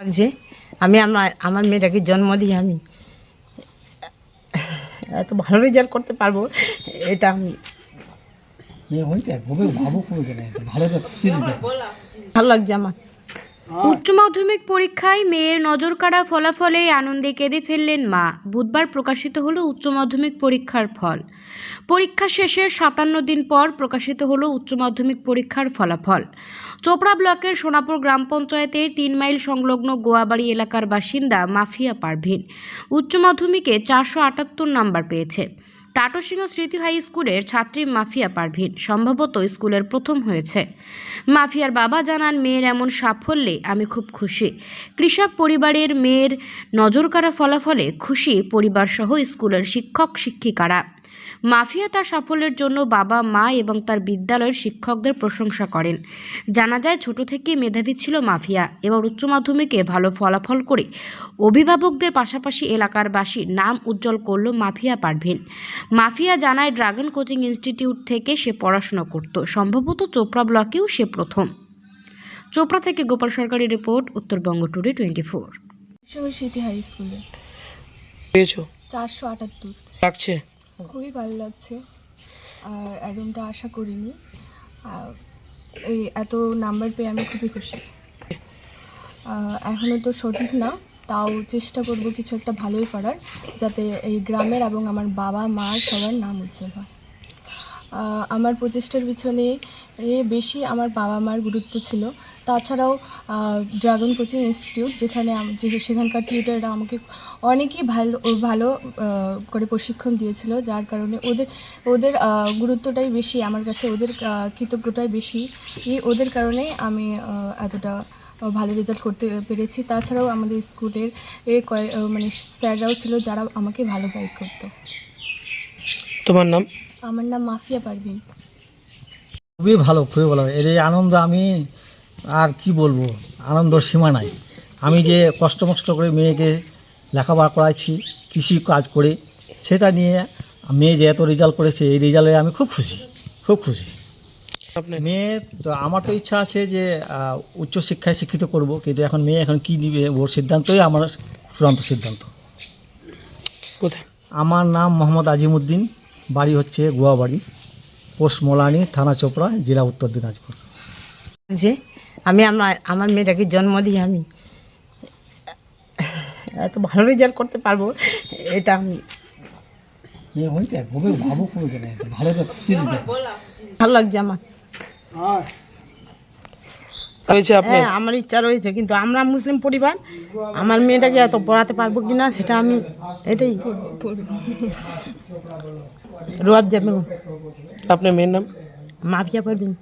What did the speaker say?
লাগছে আমি আমার আমার মেয়েটাকে জন্ম দিই আমি এত ভালো রেজাল্ট করতে পারব এটা আমি ভালো লাগছে আমার। উচ্চ মাধ্যমিক পরীক্ষায় মেয়ের নজর কাড়া ফলাফলে আনন্দে কেঁদে ফেললেন মা। বুধবার প্রকাশিত হলো উচ্চ মাধ্যমিক পরীক্ষার ফল। পরীক্ষা শেষের সাতান্ন দিন পর প্রকাশিত হলো উচ্চ মাধ্যমিক পরীক্ষার ফলাফল। চোপড়া ব্লকের সোনাপুর গ্রাম পঞ্চায়েতের তিন মাইল সংলগ্ন গোয়াবাড়ি এলাকার বাসিন্দা মাফিয়া পারভিন উচ্চ মাধ্যমিকে চারশো আটাত্তর নাম্বার পেয়েছে। টাটোসিংহ স্মৃতি হাই স্কুলের ছাত্রী মাফিয়া পারভিন সম্ভবত স্কুলের প্রথম হয়েছে। মাফিয়ার বাবা জানান, মেয়ের এমন সাফল্যে আমি খুব খুশি। কৃষক পরিবারের মেয়ের নজর নজরকাড়া ফলাফলে খুশি পরিবারসহ স্কুলের শিক্ষক শিক্ষিকারা মাফিয়া তার সাফল্যের জন্য বাবা মা এবং তার বিদ্যালয়ের শিক্ষকদের প্রশংসা করেন। জানা যায় ছোট থেকেই মেধাবী ছিল মাফিয়া এবার উচ্চ মাধ্যমিকে ভালো ফলাফল করে অভিভাবকদের পাশাপাশি এলাকার বাসীর নাম উজ্জ্বল করল মাফিয়া পারভিন। মাফিয়া জানায় ড্রাগন কোচিং ইনস্টিটিউট থেকে সে পড়াশোনা করত। সম্ভবত চোপড়া ব্লকেও সে প্রথম। চোপড়া থেকে গোপাল সরকারি report Uttarbanga today twenty four Smriti high স্কুলে। পেয়েছ? চারশো আটাত্তর। লাগছে? খুবই ভালো লাগছে। আর এরকমটা আশা করিনি। এই এত নাম্বার পেয়ে আমি খুবই খুশি। এখনও তো সঠিক না, তাও চেষ্টা করব কিছু একটা ভালোই করার, যাতে এই গ্রামের এবং আমার বাবা, মা সবার নাম উজ্জ্বল হয়। আমার প্রচেষ্টার পিছনে এ বেশি আমার বাবা মার গুরুত্ব ছিল। তাছাড়াও ড্রাগন কোচিং ইনস্টিটিউট যেখানে সেখানকার টিউটাররা আমাকে অনেকই ভালো ভালো করে প্রশিক্ষণ দিয়েছিল, যার কারণে ওদের ওদের গুরুত্বটাই বেশি, আমার কাছে ওদের কৃতজ্ঞতাই বেশি। এই ওদের কারণেই আমি এতটা ভালো রেজাল্ট করতে পেরেছি। তাছাড়াও আমাদের স্কুলের এর মানে স্যাররাও ছিল যারা আমাকে ভালো গাইড করতো। তোমার নাম? আমার নাম মাফিয়া পারভিন। খুবই ভালো খুবই ভালো। এর এই আনন্দ আমি আর কি বলব? আনন্দর সীমা নাই। আমি যে কষ্ট মষ্ট করে মেয়েকে লেখাপড়া করাইছি কৃষি কাজ করে সেটা নিয়ে মেয়ে যে এত রেজাল্ট করেছে এই রেজাল্টে আমি খুব খুশি খুব খুশি। মেয়ে তো আমার তো ইচ্ছা আছে যে উচ্চশিক্ষায় শিক্ষিত করব কিন্তু এখন মেয়ে এখন কী নিবে ওর সিদ্ধান্তই আমার চূড়ান্ত সিদ্ধান্ত। কোথায়? আমার নাম মোহাম্মদ আজিমুদ্দিন। বাড়ি হচ্ছে গুয়াবাড়ি পোস্ট মোলানি থানা চোপড়া জেলা উত্তর দিনাজপুর। যে আমি আমার আমার মেয়েটাকে জন্ম দিই আমি। এত ভালো রেজাল্ট করতে পারব এটা আমি। ভালো লাগছে আমার। হয়েছে আপনি? হ্যাঁ আমার ইচ্ছা রয়েছে কিন্তু আমরা মুসলিম পরিবার আমার মেয়েটাকে এত পড়াতে পারব কি না সেটা আমি এটাই রোয়াব যাবে আপনার মেয়ের নাম? মাফিয়া পারবেন।